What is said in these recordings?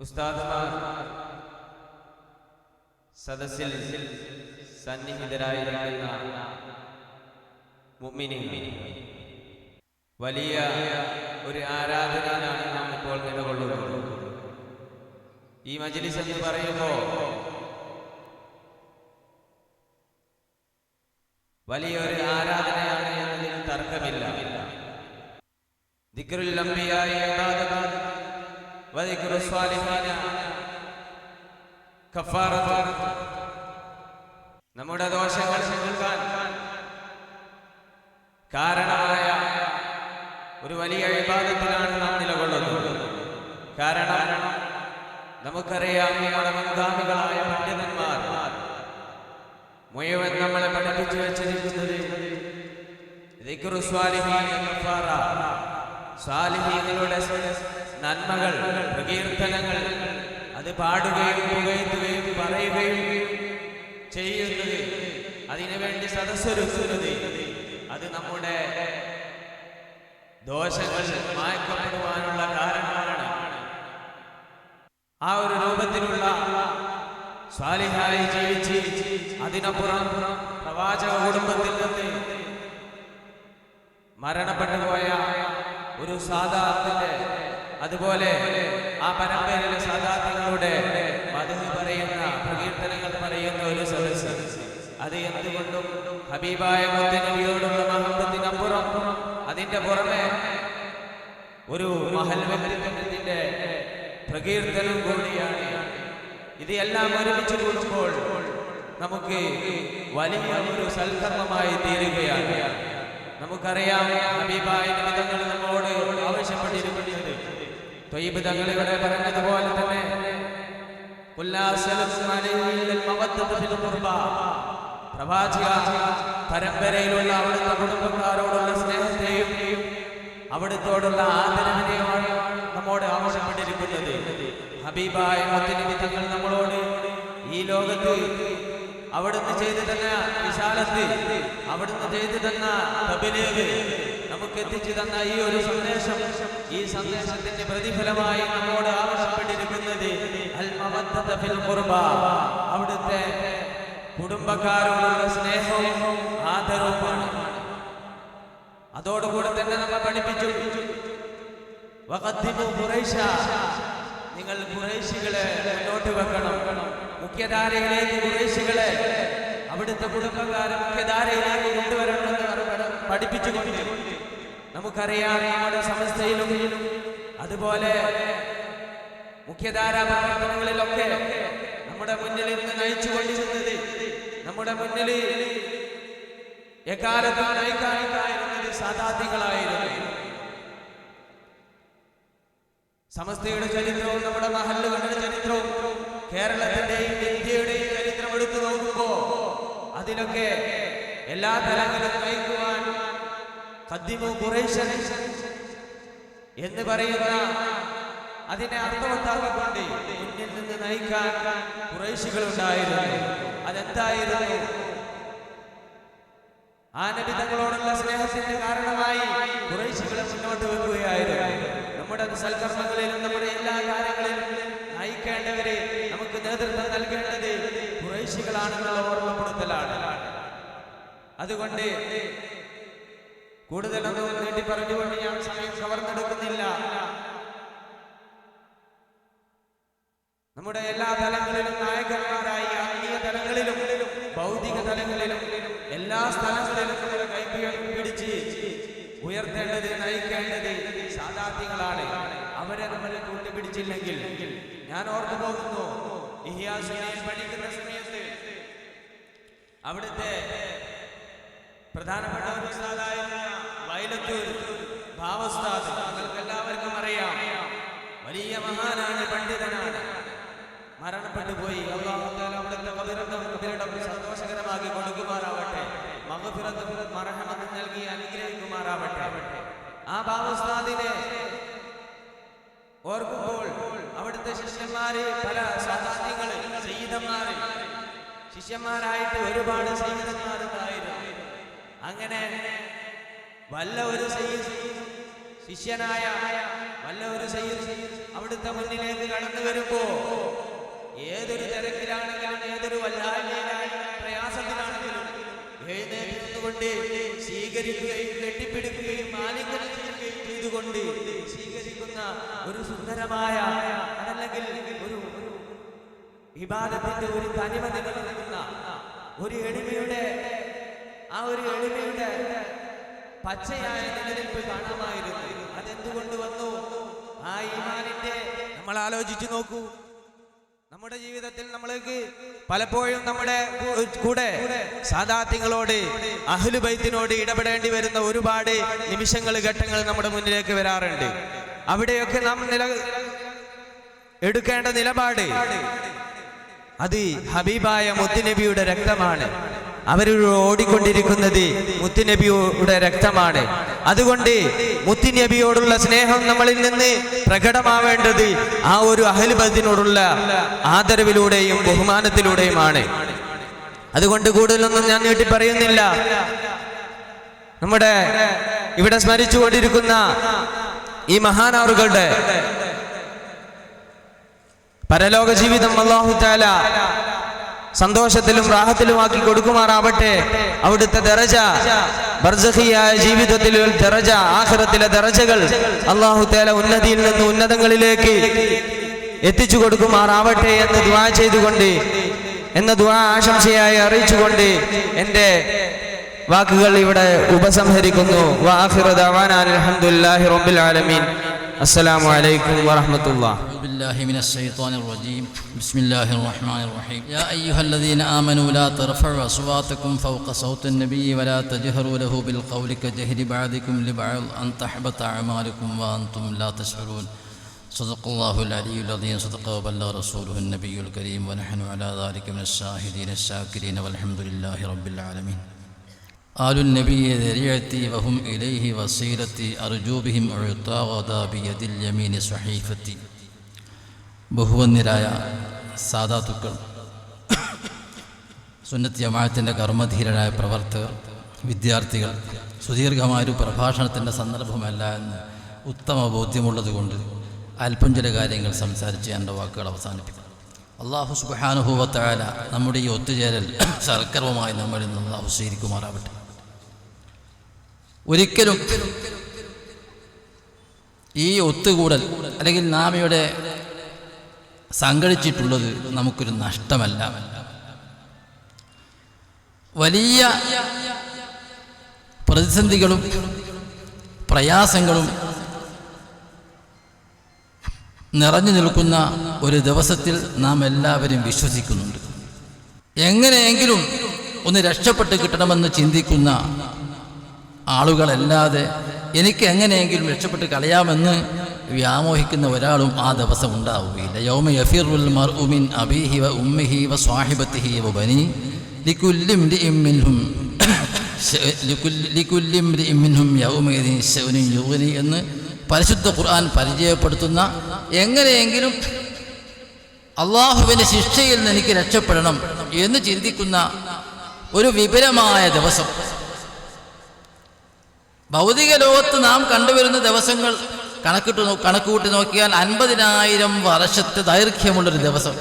ഉസ്താദുമാർ സദസ്സിൽ സന്നിഹിതരായിരിക്കുന്ന മുഅ്മിനീങ്ങൾ. വലിയ ഒരു ആരാധനയിലാണ് നാം ഇപ്പോൾ നിലകൊള്ളുന്നത്. ഈ മജ്ലിസ് എന്ന് പറയുമ്പോൾ വലിയൊരു ആരാധനയാണ് എന്നതിൽ തർക്കമില്ല. ദിക്റുൽ ലംബിയായി ഇബാദത്ത് വദിക്റു الصالحين كفارة നമ്മുടെ ദോഷങ്ങൾ നീക്കാൻ കാരണമായ ഒരു വലിയ വിവാദത്തിലാണ് നാം നിലകൊള്ളുന്നത്. കാരണം നമുക്കറിയാം നമ്മുടെ മുൻഗാമികളായ പണ്ഡിതന്മാർ മുഴുവൻ നമ്മളെ പഠിപ്പിച്ചു വെച്ചിരിക്കുന്നത്. സ്വാലിഹീങ്ങളുടെ നന്മകൾ പ്രകീർത്തനങ്ങൾ അത് പാടുകയും പുകയത്തുകയും പറയുകയും ചെയ്യുന്നത് അതിനുവേണ്ടി സദസ്സൊരുക്കുന്നത് അത് നമ്മുടെ ദോഷങ്ങൾ മായ്ക്കപ്പെടുവാനുള്ള കാരണമാണ് ആ ഒരു രൂപത്തിലുള്ള സ്വാലിഹായി ജീവിച്ച് അതിനപ്പുറം പ്രവാചക കുടുംബത്തിൽ നിന്ന് മരണപ്പെട്ടു പോയ ഒരു സാധാത്തിന്റെ അതുപോലെ ആ പരമ്പരയിലെ സാധാത്യങ്ങളുടെ മധു പറയുന്ന പ്രകീർത്തനങ്ങൾ പറയുന്ന ഒരു സദസ് അത് എന്തുകൊണ്ടും ഹബീബായ മുത്തനബിയോടുള്ള മഹത്വത്തിനപ്പുറം അതിന്റെ പുറമെ ഒരു മഹൽ വ്യക്തിത്വത്തിന്റെ പ്രകീർത്തനം കൂടിയാണ്. ഇത് എല്ലാം ഒരുമിച്ച് കൂടുമ്പോൾ നമുക്ക് വലിയ ഒരു സൽക്കർമ്മമായി തീരുകയാണ്. നമുക്കറിയാം ഹബീബായ വിധങ്ങൾ നമ്മോട് ആവശ്യപ്പെട്ടിരിക്കുന്നത്. ത്വയ്യിബ് തങ്ങൾ ഇവിടെ പറഞ്ഞതുപോലെ തന്നെ. പ്രവാചക പരമ്പരയിലുള്ള അവിടുത്തെ കുടുംബക്കാരോടുള്ള സ്നേഹത്തെയും അവിടുത്തോടുള്ള ആദരവിനെയുമാണ് നമ്മോട് ആവശ്യപ്പെട്ടിരിക്കുന്നത് ഹബീബായ മുത്തനബി നമ്മളോട് ഈ ലോകത്ത് അവിടുന്ന് ചെയ്തു തന്ന വിശാലത്തിൽ അവിടുന്ന് ചെയ്തു തന്ന തബിലേവ് നമുക്ക് എത്തിച്ചു തന്ന ഈ ഒരു സന്ദേശം ഈ സന്ദേശത്തിന്റെ പ്രതിഫലമായി നമ്മോട് ആവശ്യപ്പെട്ടിരിക്കുന്നത്. അവിടുത്തെ കുടുംബക്കാരോടുള്ള സ്നേഹവും ആദരവുമാണ് അതോടുകൂടെ തന്നെ നമ്മൾ പഠിപ്പിച്ചു. നിങ്ങൾ കുറേശികളെ മുന്നോട്ട് വെക്കണം മുഖ്യധാരയിലേക്ക് കുറേശികളെ അവിടുത്തെ കുടുംബക്കാരെ മുഖ്യധാരയിലേക്ക് കൊണ്ടുവരണമെന്ന് പഠിപ്പിച്ചു പഠിപ്പിച്ചുകൊണ്ട് നമുക്കറിയാം നമ്മുടെ സമസ്തയിലും അതുപോലെ മുഖ്യധാരാ പ്രവർത്തനങ്ങളിലൊക്കെ നമ്മുടെ മുന്നിൽ ഇന്ന് നയിച്ചുകൊണ്ടിരുന്നത് നമ്മുടെ മുന്നിൽ എക്കാലത്ത് നയിക്കാനായിരുന്നത് സാധാർത്ഥികളായിരുന്നു. സമസ്തയുടെ ചരിത്രവും നമ്മുടെ മഹല്ലുകളുടെ ചരിത്രവും കേരളത്തിന്റെയും ഇന്ത്യയുടെയും ചരിത്രം എടുത്തു നോക്കുമ്പോ അതിലൊക്കെ എല്ലാ തലങ്ങളും നയിക്കുവാൻ എന്ന് പറയുന്ന അതിനെ അർത്ഥവത്താക്കിക്കൊണ്ട് മുന്നിൽ നിന്ന് നയിക്കാൻ കുറേശികൾ ഉണ്ടായിരുന്നു. അതെന്തായിരുന്നു? ആ നബി തങ്ങളോടുള്ള സ്നേഹത്തിന്റെ കാരണമായി കുറേശികളെ മുന്നോട്ട് വെക്കുകയായിരുന്നു. നമ്മുടെ സൽക്കർമ്മങ്ങളിലും നമ്മുടെ എല്ലാ കാര്യങ്ങളിലും നയിക്കേണ്ടവരെ നമുക്ക് നേതൃത്വം നൽകേണ്ടത് കുറേശികളാണെന്നുള്ള ഓർമ്മപ്പെടുത്തലാണ്. അതുകൊണ്ട് കൂടുതലൊന്നും നീട്ടി പറഞ്ഞുകൊണ്ട് ഞാൻ സമയം കവർന്നെടുക്കുന്നില്ല. നമ്മുടെ എല്ലാ തലങ്ങളിലും നായകന്മാരായി ആത്മീയ തലങ്ങളിലും ഭൗതിക തലങ്ങളിലും എല്ലാ സ്ഥലങ്ങളിലും പിടിച്ച് ഉയർത്തേണ്ടത് നയിക്കേണ്ടത് സാധാർത്ഥികളാണ്. അവരെ നമ്മൾ കൂട്ടുപിടിച്ചില്ലെങ്കിൽ ഞാൻ ഓർത്തു പോകുന്നു പഠിക്കുന്ന സമയത്ത് അവിടുത്തെ പ്രധാനപ്പെട്ട ഒരു ഉസ്താദായ വയലത്തൂർ ഭാവസ്ഥാദ് നിങ്ങൾക്ക് എല്ലാവർക്കും അറിയാം. വലിയ മഹാനാണ് പണ്ഡിതനാണ്. മരണപ്പെട്ടു പോയി. അള്ളാഹു തആല അവിടുത്തെ കബറിടം കബറിടം സന്തോഷകരമാക്കി കൊടുക്കുമാറാവട്ടെ. മകഫിറത്ത് മറഹമത്ത് നൽകി അനുഗ്രഹിക്കുമാറാവട്ടെ. ആ ഭാവസ്ഥാദിനെ ഓർക്കുമ്പോൾ അവിടുത്തെ ശിഷ്യന്മാര് പല സാധാത്യങ്ങൾ സയ്യിദന്മാര് ശിഷ്യന്മാരായിട്ട് ഒരുപാട് സയ്യിദന്മാരുണ്ടായിരുന്നു. അങ്ങനെ വല്ല ഒരു ശിഷ്യനായ വല്ല ഒരു അവിടുത്തെ മുന്നിലേക്ക് കടന്നു വരുമ്പോ ഏതൊരു തിരക്കിലാണെങ്കിലും ഏതൊരു വല്ലായ്മയിലാണെങ്കിലും പ്രയാസത്തിലാണെങ്കിലും എഴുന്നേറ്റ് സ്വീകരിക്കുകയും കെട്ടിപ്പിടിക്കുകയും ആലിംഗനം ചെയ്യുകയും ചെയ്തുകൊണ്ട് സ്വീകരിക്കുന്ന ഒരു സുന്ദരമായ അതല്ലെങ്കിൽ ഒരു വിവാദത്തിന്റെ ഒരു തനിമ നിലനിൽക്കുന്ന ഒരു എളിമയുടെ ആ ഒരു എളിമയുടെ പച്ചയായ നിലനിൽപ്പ് കാണാമായിരുന്നു. അതെന്തുകൊണ്ട് വന്നു? ആ ഈമാനിന്റെ നമ്മൾ ആലോചിച്ചു നോക്കൂ. നമ്മുടെ ജീവിതത്തിൽ നമ്മൾക്ക് പലപ്പോഴും നമ്മുടെ കൂടെ സാധാത്യങ്ങളോട് അഹ്ലുബൈത്തിനോട് ഇടപെടേണ്ടി വരുന്ന ഒരുപാട് നിമിഷങ്ങൾ ഘട്ടങ്ങൾ നമ്മുടെ മുന്നിലേക്ക് വരാറുണ്ട്. അവിടെയൊക്കെ നാം നില എടുക്കേണ്ട നിലപാട് അത് ഹബീബായ മുത്തുനബിയുടെ രക്തമാണ്. അവരോട് ഓടിക്കൊണ്ടിരിക്കുന്നത് മുത്തുനബിയുടെ രക്തമാണ്. അതുകൊണ്ട് മുത്തുനബിയോടുള്ള സ്നേഹം നമ്മളിൽ നിന്ന് പ്രകടമാവേണ്ടത് ആ ഒരു അഹൽബദിനോടുള്ള ആദരവിലൂടെയും ബഹുമാനത്തിലൂടെയുമാണ്. അതുകൊണ്ട് കൂടുതലൊന്നും ഞാൻ നീട്ടി പറയുന്നില്ല. നമ്മുടെ ഇവിടെ സ്മരിച്ചുകൊണ്ടിരിക്കുന്ന ഈ മഹാനാറുകളുടെ പരലോക ജീവിതം അള്ളാഹു താല സന്തോഷത്തിലും റാഹത്തിലുമാക്കി കൊടുക്കുമാറാവട്ടെ. അവിടുത്തെ ദറജ ബർജഹിയായ ജീവിതത്തിൽ ദറജ ആഹ്റത്തിലെ ദറജകൾ അള്ളാഹു തേല ഉന്നതിയിൽ നിന്ന് ഉന്നതങ്ങളിലേക്ക് എത്തിച്ചു കൊടുക്കുമാറാവട്ടെ എന്ന് ദ്വാ ചെയ്തുകൊണ്ട് എന്ന ദ്വാ ആശംസയായി അറിയിച്ചുകൊണ്ട് എന്റെ വാക്കുകൾ ഇവിടെ ഉപസംഹരിക്കുന്നു. വാഹിറുദാൻ അലഹമുല്ലാഹി റബ്ബിൽ ആലമീൻ. അസ്സലാമലൈക്കും വറഹ്മത്തുള്ളാഹി. بالله من الشيطان الرجيم بسم الله الرحمن الرحيم يا أيها الذين آمنوا لا ترفعوا أصواتكم فوق صوت النبي ولا تجهروا له بالقول كجهر بعضكم لبعض أن تحبط أعمالكم وأنتم لا تشعرون صدق الله العلي العظيم صدق وبلغ رسوله النبي الكريم ونحن على ذلك من الشاهدين الشاكرين والحمد لله رب العالمين آل النبي ذريعتي وهم إليه وسيلتي أرجو بهم أعطى غدا بيد اليمين صحيفتي ബഹുവന്യരായ സാധാതുക്കൾ. സുന്നത്ത് ജമാഅത്തിന്റെ കർമ്മധീരരായ പ്രവർത്തകർ വിദ്യാർത്ഥികൾ സുദീർഘമായൊരു പ്രഭാഷണത്തിന്റെ സന്ദർഭമല്ല എന്ന് ഉത്തമ ബോധ്യമുള്ളതുകൊണ്ട് അല്പം ചില കാര്യങ്ങൾ സംസാരിച്ച് എന്റെ വാക്കുകൾ അവസാനിപ്പിക്കും. അള്ളാഹു സുബാനുഭവത്തായ നമ്മുടെ ഈ ഒത്തുചേരൽ സർക്കർവമായി നമ്മളിൽ നിന്ന് അള്ളാഹു സ്വീകരിക്കുമാറാവട്ടെ. ഒരിക്കലും ഈ ഒത്തുകൂടൽ അല്ലെങ്കിൽ നാം ഇവിടെ സംഘടിച്ചിട്ടുള്ളത് നമുക്കൊരു നഷ്ടമല്ല. വലിയ പ്രതിസന്ധികളും പ്രയാസങ്ങളും നിറഞ്ഞു നിൽക്കുന്ന ഒരു ദിവസത്തിൽ നാം എല്ലാവരും വിശ്വസിക്കുന്നുണ്ട്. എങ്ങനെയെങ്കിലും ഒന്ന് രക്ഷപ്പെട്ട് കിട്ടണമെന്ന് ചിന്തിക്കുന്ന ആളുകളല്ലാതെ എനിക്ക് എങ്ങനെയെങ്കിലും രക്ഷപ്പെട്ട് കളയാമെന്ന് വ്യാമോഹിക്കുന്ന ഒരാളും ആ ദിവസം ഉണ്ടാവുകയില്ല. യൗമ യഫിറുൽ മർഉ മിൻ അബീഹി വ ഉമ്മിഹി വ സ്വാഹിബത്തിഹി വ ബനി യുഗ്നി എന്ന് പരിശുദ്ധ ഖുർആൻ പരിചയപ്പെടുത്തുന്ന എങ്ങനെയെങ്കിലും അള്ളാഹുവിന്റെ ശിക്ഷയിൽ നിന്ന് എനിക്ക് രക്ഷപ്പെടണം എന്ന് ചിന്തിക്കുന്ന ഒരു വിപുലമായ ദിവസം. ഭൗതിക ലോകത്ത് നാം കണ്ടുവരുന്ന ദിവസങ്ങൾ കണക്കിട്ട് കണക്കുകൂട്ടി നോക്കിയാൽ അൻപതിനായിരം വർഷത്തെ ദൈർഘ്യമുള്ളൊരു ദിവസം.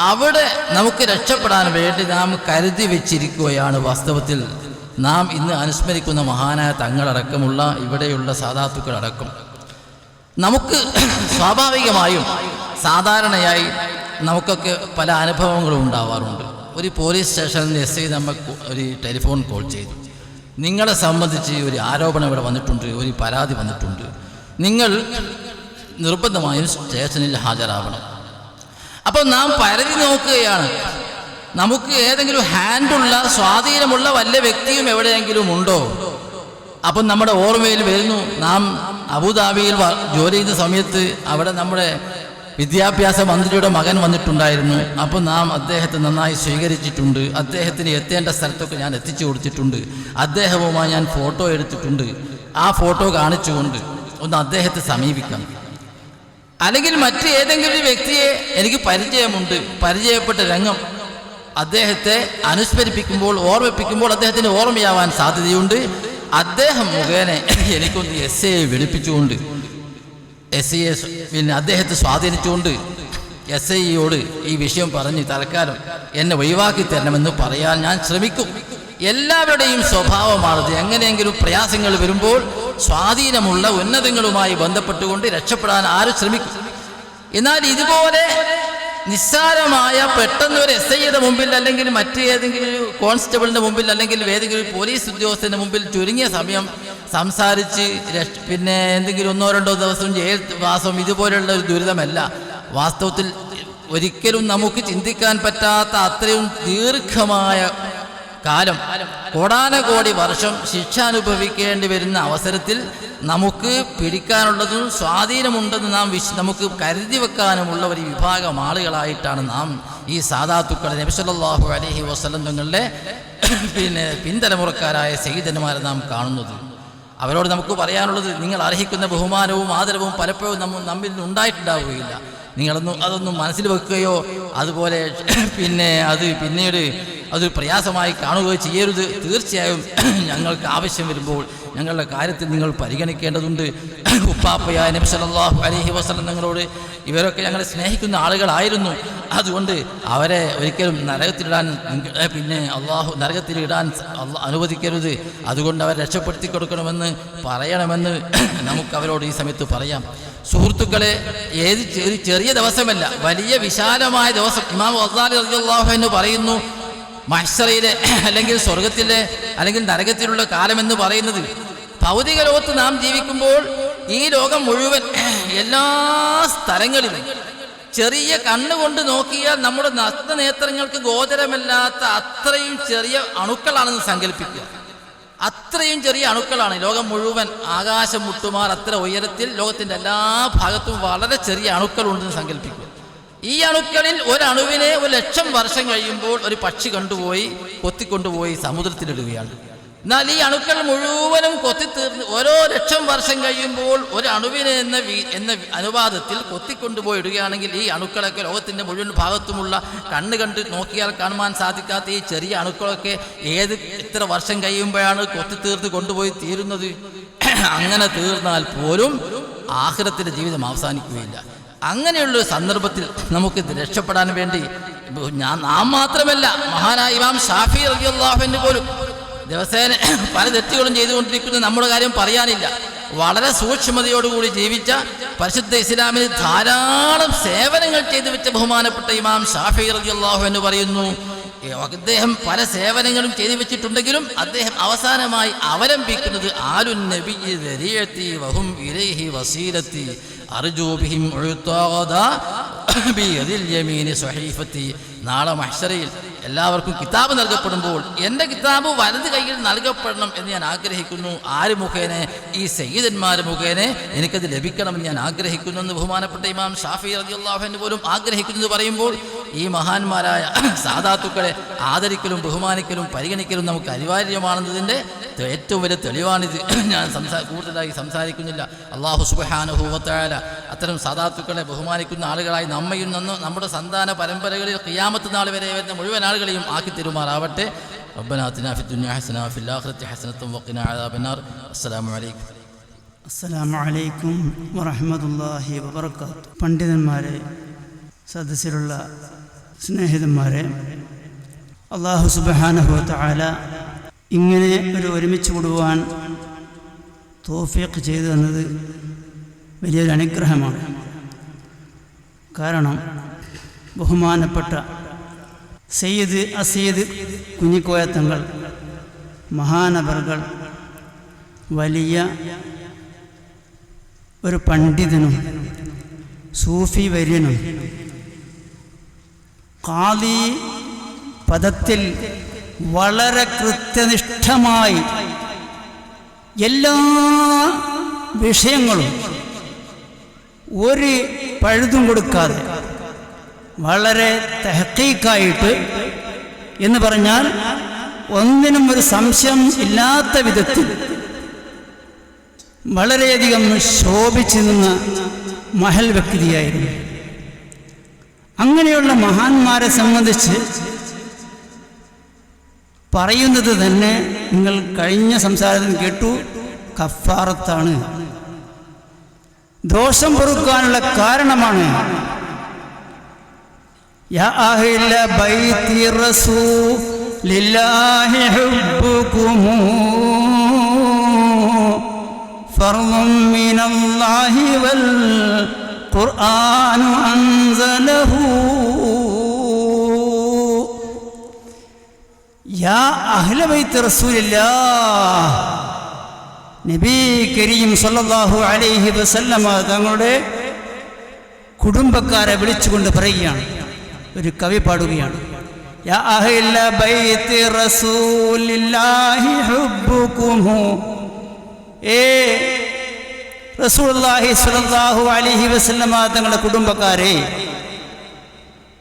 അവിടെ നമുക്ക് രക്ഷപ്പെടാൻ വേണ്ടി നാം കരുതി വെച്ചിരിക്കുകയാണ് വാസ്തവത്തിൽ. നാം ഇന്ന് അനുസ്മരിക്കുന്ന മഹാനായ തങ്ങളടക്കമുള്ള ഇവിടെയുള്ള സാധാത്തുക്കളടക്കം നമുക്ക് സ്വാഭാവികമായും സാധാരണയായി നമുക്കൊക്കെ പല അനുഭവങ്ങളും ഉണ്ടാവാറുണ്ട്. ഒരു പോലീസ് സ്റ്റേഷനിൽ എസ് ഐ നമ്മൾ ഒരു ടെലിഫോൺ കോൾ ചെയ്തു. നിങ്ങളെ സംബന്ധിച്ച് ഒരു ആരോപണം ഇവിടെ വന്നിട്ടുണ്ട് ഒരു പരാതി വന്നിട്ടുണ്ട്. നിങ്ങൾ നിർബന്ധമായും സ്റ്റേഷനിൽ ഹാജരാവണം. അപ്പോൾ നാം പരതി നോക്കുകയാണ്. നമുക്ക് ഏതെങ്കിലും ഹാൻഡുള്ള സ്വാധീനമുള്ള വല്ല വ്യക്തിയും എവിടെയെങ്കിലും ഉണ്ടോ? അപ്പം നമ്മുടെ ഓർമ്മയിൽ വരുന്നു നാം അബുദാബിയിൽ ജോലി ചെയ്ത സമയത്ത് അവിടെ നമ്മുടെ വിദ്യാഭ്യാസ മന്ത്രിയുടെ മകൻ വന്നിട്ടുണ്ടായിരുന്നു. അപ്പോൾ നാം അദ്ദേഹത്തെ നന്നായി സ്വീകരിച്ചിട്ടുണ്ട്. അദ്ദേഹത്തിന് എത്തേണ്ട സ്ഥലത്തൊക്കെ ഞാൻ എത്തിച്ചു കൊടുത്തിട്ടുണ്ട്. അദ്ദേഹവുമായി ഞാൻ ഫോട്ടോ എടുത്തിട്ടുണ്ട്. ആ ഫോട്ടോ കാണിച്ചുകൊണ്ട് ഒന്ന് അദ്ദേഹത്തെ സമീപിക്കാം അല്ലെങ്കിൽ മറ്റ് ഏതെങ്കിലും ഒരു വ്യക്തിയെ എനിക്ക് പരിചയമുണ്ട്. പരിചയപ്പെട്ട രംഗം അദ്ദേഹത്തെ അനുസ്മരിപ്പിക്കുമ്പോൾ ഓർമ്മിപ്പിക്കുമ്പോൾ അദ്ദേഹത്തിന് ഓർമ്മയാവാൻ സാധ്യതയുണ്ട്. അദ്ദേഹം മുഖേന എനിക്കൊന്ന് എസ് എ വിളിപ്പിച്ചുകൊണ്ട് എസ് ഐ പിന്നെ അദ്ദേഹത്തെ സ്വാധീനിച്ചുകൊണ്ട് എസ് ഐയോട് ഈ വിഷയം പറഞ്ഞ് തൽക്കാലം എന്നെ ഒഴിവാക്കി തരണമെന്ന് പറയാൻ ഞാൻ ശ്രമിക്കും. എല്ലാവരുടെയും സ്വഭാവമാണത്. എങ്ങനെയെങ്കിലും പ്രയാസങ്ങൾ വരുമ്പോൾ സ്വാധീനമുള്ള ഉന്നതങ്ങളുമായി ബന്ധപ്പെട്ടുകൊണ്ട് രക്ഷപ്പെടാൻ ആര് ശ്രമിക്കും? എന്നാൽ ഇതുപോലെ നിസ്സാരമായ പെട്ടെന്ന് ഒരു എസ് ഐയുടെ മുമ്പിൽ അല്ലെങ്കിൽ മറ്റ് ഏതെങ്കിലും ഒരു കോൺസ്റ്റബിളിന്റെ മുമ്പിൽ അല്ലെങ്കിൽ ഏതെങ്കിലും പോലീസ് ഉദ്യോഗസ്ഥന്റെ മുമ്പിൽ ചുരുങ്ങിയ സമയം സംസാരിച്ച് പിന്നെ എന്തെങ്കിലും ഒന്നോ രണ്ടോ ദിവസം ജയിൽ വാസം ഇതുപോലെയുള്ള ഒരു ദുരിതമല്ല. വാസ്തവത്തിൽ ഒരിക്കലും നമുക്ക് ചിന്തിക്കാൻ പറ്റാത്ത അത്രയും ദീർഘമായ കാലം. കോടാനകോടി വർഷം ശിക്ഷ അനുഭവിക്കേണ്ടി വരുന്ന അവസരത്തിൽ നമുക്ക് പിടിക്കാനുള്ളതും സ്വാധീനമുണ്ടെന്ന് നാം നമുക്ക് കരുതി വെക്കാനുമുള്ള ഒരു വിഭാഗം ആളുകളായിട്ടാണ് നാം ഈ സാധാത്തുക്കളെ നബിസല്ലാഹു അലഹി വസ്ലം പിന്നെ പിൻതലമുറക്കാരായ സഹിതന്മാരെ നാം കാണുന്നത്. അവരോട് നമുക്ക് പറയാനുള്ളത് നിങ്ങൾ അർഹിക്കുന്ന ബഹുമാനവും ആദരവും പലപ്പോഴും നമ്മ നമ്മിൽ ഉണ്ടായിട്ടുണ്ടാവുകയില്ല നിങ്ങളൊന്നും അതൊന്നും മനസ്സിൽ വെക്കുകയോ അതുപോലെ പിന്നെ അത് പിന്നീട് അതൊരു പ്രയാസമായി കാണുകയോ ചെയ്യരുത്. തീർച്ചയായും ഞങ്ങൾക്ക് ആവശ്യം വരുമ്പോൾ ഞങ്ങളുടെ കാര്യത്തിൽ നിങ്ങൾ പരിഗണിക്കേണ്ടതുണ്ട്. ഉപ്പാപ്പയായ നബി സല്ലല്ലാഹു അലൈഹി വസല്ലം നിങ്ങളോട് ഇവരൊക്കെ ഞങ്ങളെ സ്നേഹിക്കുന്ന ആളുകളായിരുന്നു. അതുകൊണ്ട് അവരെ ഒരിക്കലും നരകത്തിലിടാൻ പിന്നെ അള്ളാഹു നരകത്തിലിടാൻ അനുവദിക്കരുത്. അതുകൊണ്ട് അവരെ രക്ഷപ്പെടുത്തി കൊടുക്കണമെന്ന് പറയണമെന്ന് നമുക്ക് അവരോട് ഈ സമയത്ത് പറയാം. സുഹൃത്തുക്കളെ ഏത് ഒരു ചെറിയ ദിവസമല്ല വലിയ വിശാലമായ ദിവസം. ഇമാം അസാലി അള്ളാഹു എന്ന് പറയുന്നു മഹ്സറയിലെ അല്ലെങ്കിൽ സ്വർഗത്തിലെ അല്ലെങ്കിൽ നരകത്തിലുള്ള കാലമെന്ന് പറയുന്നത് ഭൗതിക ലോകത്ത് നാം ജീവിക്കുമ്പോൾ ഈ ലോകം മുഴുവൻ എല്ലാ സ്ഥലങ്ങളിലും ചെറിയ കണ്ണുകൊണ്ട് നോക്കിയാൽ നമ്മുടെ നഗ്നനേത്രങ്ങൾക്ക് ഗോചരമല്ലാത്ത അത്രയും ചെറിയ അണുക്കളാണെന്ന് സങ്കല്പിക്കുക. അത്രയും ചെറിയ അണുക്കളാണ് ലോകം മുഴുവൻ. ആകാശം മുട്ടുമാർ അത്ര ഉയരത്തിൽ ലോകത്തിന്റെ എല്ലാ ഭാഗത്തും വളരെ ചെറിയ അണുക്കളുണ്ടെന്ന് സങ്കല്പിക്കുക. ഈ അണുക്കളിൽ ഒരണുവിനെ ഒരു ലക്ഷം വർഷം കഴിയുമ്പോൾ ഒരു പക്ഷി കണ്ടുപോയി കൊത്തിക്കൊണ്ടുപോയി സമുദ്രത്തിലിടുകയാണ്. എന്നാൽ ഈ അണുക്കൾ മുഴുവനും കൊത്തിത്തീർന്ന് ഓരോ ലക്ഷം വർഷം കഴിയുമ്പോൾ ഒരു അണുവിനെ എന്ന എന്ന അനുവാദത്തിൽ കൊത്തിക്കൊണ്ടുപോയി ഇടുകയാണെങ്കിൽ ഈ അണുക്കളൊക്കെ ലോകത്തിന്റെ മുഴുവൻ ഭാഗത്തുമുള്ള കണ്ണ് കണ്ട് നോക്കിയാൽ കാണുവാൻ സാധിക്കാത്ത ഈ ചെറിയ അണുക്കളൊക്കെ ഏത് എത്ര വർഷം കഴിയുമ്പോഴാണ് കൊത്തിത്തീർത്ത് കൊണ്ടുപോയി തീരുന്നത്? അങ്ങനെ തീർന്നാൽ പോലും ആഹ്ലത്തിന്റെ ജീവിതം അവസാനിക്കുകയില്ല. അങ്ങനെയുള്ള സന്ദർഭത്തിൽ നമുക്ക് രക്ഷപ്പെടാൻ വേണ്ടി ഞാൻ നാം മാത്രമല്ല മഹാനായ ഇമാം ഷാഫി റളിയല്ലാഹുവിന് പോലും ദിവസേന പല തെറ്റുകളും ചെയ്തുകൊണ്ടിരിക്കുന്നത് നമ്മുടെ കാര്യം പറയാനില്ല. വളരെ സൂക്ഷ്മതയോടുകൂടി ജീവിച്ച പരിശുദ്ധ ഇസ്ലാമിന് ധാരാളം സേവനങ്ങൾ ചെയ്തു വെച്ച ബഹുമാനപ്പെട്ട ഇമാം ഷാഫി റളിയല്ലാഹു എന്ന് പറയുന്നു അദ്ദേഹം പല സേവനങ്ങളും ചെയ്തു വെച്ചിട്ടുണ്ടെങ്കിലും അദ്ദേഹം അവസാനമായി അവലംബിക്കുന്നത് ആലു നബി വഹും വസീലത്തി നാളെ മഹ്ശറയിൽ എല്ലാവർക്കും കിതാബ് നൽകപ്പെടുമ്പോൾ എന്റെ കിതാബ് വലത് കയ്യിൽ നൽകപ്പെടണം എന്ന് ഞാൻ ആഗ്രഹിക്കുന്നു. ആര് മുഖേന? ഈ സയ്യിദന്മാർ മുഖേന എനിക്കത് ലഭിക്കണമെന്ന് ഞാൻ ആഗ്രഹിക്കുന്നു എന്ന് ബഹുമാനപ്പെട്ട ഇമാം ഷാഫി അള്ളാഹുവിന് പോലും ആഗ്രഹിക്കുന്നു എന്ന് പറയുമ്പോൾ ഈ മഹാന്മാരായ സാധാത്തുക്കളെ ആദരിക്കലും ബഹുമാനിക്കലും പരിഗണിക്കലും നമുക്ക് അനിവാര്യമാണെന്നതിന്റെ ഏറ്റവും വലിയ തെളിവാണിത്. ഞാൻ സംസാ കൂടുതലായി സംസാരിക്കുന്നില്ല. അള്ളാഹു സുബഹാനുഭൂവത്തായ അത്തരം സാധാത്തുക്കളെ ബഹുമാനിക്കുന്ന ആളുകളായി നമ്മയും നമ്മുടെ സന്താന പരമ്പരകളിൽ ഖിയാമത്ത് നാൾ വരെ വരുന്ന മുഴുവൻ ആളുകളെയും ആക്കി തരുമാറാവട്ടെ ربنا آتنا في الدنيا حسنة وفي الآخرة حسنة وقنا عذاب النار السلام عليكم അസ്സലാമു അലൈക്കും വറഹ്മത്തുള്ളാഹി വബർക്കാത്തു പണ്ഡിതന്മാരെ സദസ്സിലുള്ള സ്നേഹിതന്മാരെ അള്ളാഹു സുബ്ഹാനഹു തആല ഇങ്ങനെ ഒരു ഒരുമിച്ച് കൂടുവാൻ തോഫീഖ് ചെയ്തു തന്നത് വലിയൊരു അനുഗ്രഹമാണ് കാരണം ബഹുമാനപ്പെട്ട സയ്യിദ് അസീദ് കുഞ്ഞിക്കോയത്തങ്ങൾ മഹാനബറുകൾ വലിയ ഒരു പണ്ഡിതനും സൂഫി വര്യനും കാതി പദത്തിൽ വളരെ കൃത്യനിഷ്ഠമായി എല്ലാ വിഷയങ്ങളും ഒരു പഴുതും കൊടുക്കാതെ വളരെ തെഹക്കീക്കായിട്ട് എന്ന് പറഞ്ഞാൽ ഒന്നിനും ഒരു സംശയം ഇല്ലാത്ത വിധത്തിൽ വളരെയധികം ശോഭിച്ചു നിന്ന മഹൽ വ്യക്തിയായിരുന്നു. അങ്ങനെയുള്ള മഹാന്മാരെ സംബന്ധിച്ച് പറയുന്നത് തന്നെ നിങ്ങൾ കഴിഞ്ഞ സംസാരത്തിൽ കേട്ടു കഫാറത്താണ് ദോഷം പൊറുക്കാനുള്ള കാരണമാണ് യാ رسول الله حبكم فرض من الله والقرآن أنزله يا أهل بيت رسول الله നബി കരീം സല്ലാഹു അലൈഹി വസല്ലമ തങ്ങളുടെ കുടുംബക്കാരെ വിളിച്ചുകൊണ്ട് പറയുകയാണ് ഒരു കവി പാടുകയാണ്. തങ്ങളുടെ കുടുംബക്കാരെ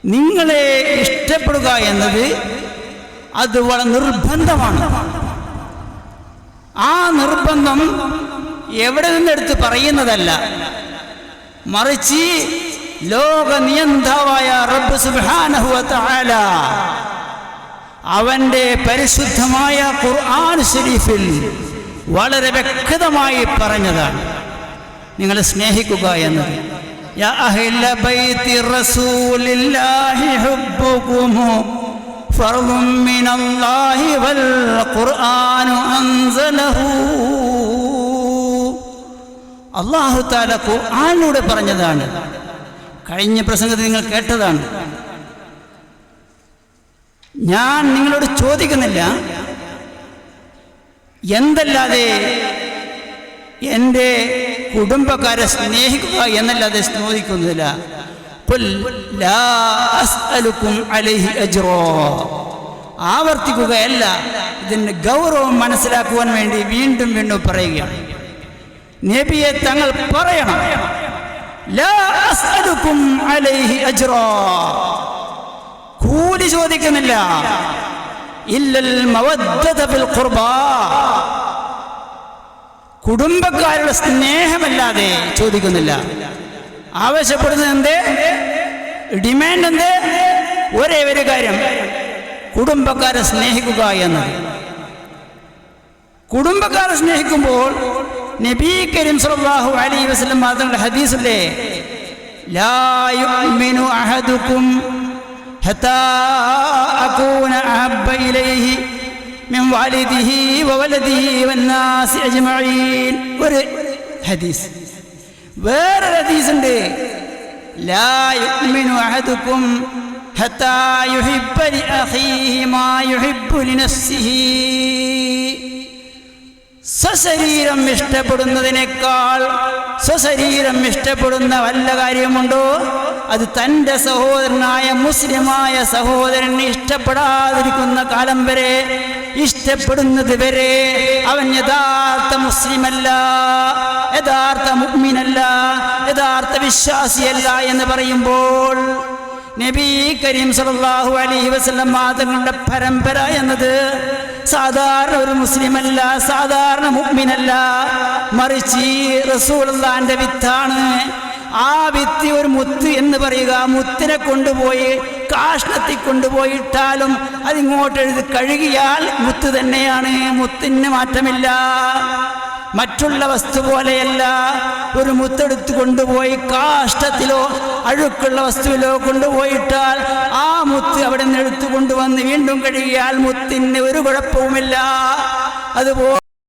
നിങ്ങളെ ഇഷ്ടപ്പെടുക എന്നത് അത് വളരെ നിർബന്ധമാണ്. ആ നിർബന്ധം എവിടെ നിന്നെടുത്ത് പറയുന്നതല്ല. മറിച്ച് ലോക നിയന്താവായ റബ്ബ് സുബാനഹുല അവന്റെ പരിശുദ്ധമായ ഖുർആൻ ഷെരീഫിൽ വളരെ വ്യക്തമായി പറഞ്ഞതാണ്. നിങ്ങളെ സ്നേഹിക്കുക എന്ന് അല്ലാഹു തആല ഖുർആനിലൂടെ പറഞ്ഞതാണ്. കഴിഞ്ഞ പ്രസംഗത്തിൽ നിങ്ങൾ കേട്ടതാണ്. ഞാൻ നിങ്ങളോട് ചോദിക്കുന്നില്ല. എന്തല്ലാതെ എന്റെ കുടുംബക്കാരെ സ്നേഹിക്കുക എന്നല്ലാതെ ചോദിക്കുന്നില്ല. ഖുൽ ലാ അസ്അലുക്കും അലൈഹി അജ്റോ. ആവർത്തിക്കുകയല്ല. ഇതിന്റെ ഗൗരവം മനസ്സിലാക്കുവാൻ വേണ്ടി വീണ്ടും വീണ്ടും പറയുകയാണ്. നബിയെ തങ്ങൾ പറയണം ലാ അസ്അലുക്കും അലൈഹി അജ്റോ കൂലി ചോദിക്കുന്നില്ല. കുടുംബക്കാരുടെ സ്നേഹമല്ലാതെ ചോദിക്കുന്നില്ല. ആവശ്യപ്പെടുന്നത് എന്ത്? ഡിമാൻഡ് എന്ത്? ഒരേ ഒരു കാര്യം. കുടുംബക്കാരെ സ്നേഹിക്കുക എന്നത്. കുടുംബക്കാരെ സ്നേഹിക്കുമ്പോൾ നബി കരീം സല്ലല്ലാഹു അലൈഹി വസല്ലം തങ്ങളുടെ ഹദീസിലെ ലാ യുഅ്മിനു അഹദുക്കും ഹത്താ അകൂന അഹബ്ബ ഇലൈഹി മിൻ വാലിദിഹി വവലദിഹി വന്നാസി അജ്മഈൻ. ഒരു ഹദീസ്. വേറൊരു ഹദീസ് ഉണ്ട് ലാ യുഅ്മിനു അഹദുക്കും ഹത്താ യുഹിബ്ബ ലിഅഖീഹി മാ യുഹിബ്ബു ലിനഫ്സിഹി. സ്വശരീരം ഇഷ്ടപ്പെടുന്നതിനേക്കാൾ സ്വശരീരം ഇഷ്ടപ്പെടുന്ന വല്ല കാര്യമുണ്ടോ? അത് തന്റെ സഹോദരനായ മുസ്ലിമായ സഹോദരൻ ഇഷ്ടപ്പെടാതിരിക്കുന്ന കാലം വരെ ഇഷ്ടപ്പെടുന്നത് വരെ അവൻ യഥാർത്ഥ മുസ്ലിമല്ല യഥാർത്ഥ മുഗ്മിനല്ല യഥാർത്ഥ വിശ്വാസിയല്ല എന്ന് പറയുമ്പോൾ നബി കരീം സലാഹു അലി വസ്ലം മാതങ്ങളുടെ പരമ്പര എന്നത് സാധാരണ ഒരു മുസ്ലിമല്ല സാധാരണ മുഗ്മിനല്ല. മറിച്ച് റസൂലുള്ളാന്റെ വിത്താണ്. ആ വിത്തി ഒരു മുത്ത് എന്ന് പറയുക. മുത്തിനെ കൊണ്ടുപോയി കാഷ്ണത്തിൽ കൊണ്ടുപോയിട്ടാലും അതിങ്ങോട്ട് എഴുതി കഴുകിയാൽ മുത്ത് തന്നെയാണ്. മുത്തിന് മാറ്റമില്ല. മറ്റുള്ള വസ്തു പോലെയല്ല. ഒരു മുത്തെടുത്ത് കൊണ്ടുപോയി കാഷ്ടത്തിലോ അഴുക്കുള്ള വസ്തുവിലോ കൊണ്ടുപോയിട്ടാൽ ആ മുത്ത് അവിടെ നിന്ന് എടുത്തു കൊണ്ടുവന്ന് വീണ്ടും കഴുകിയാൽ മുത്തിന് ഒരു കുഴപ്പവുമില്ല. അതുപോലെ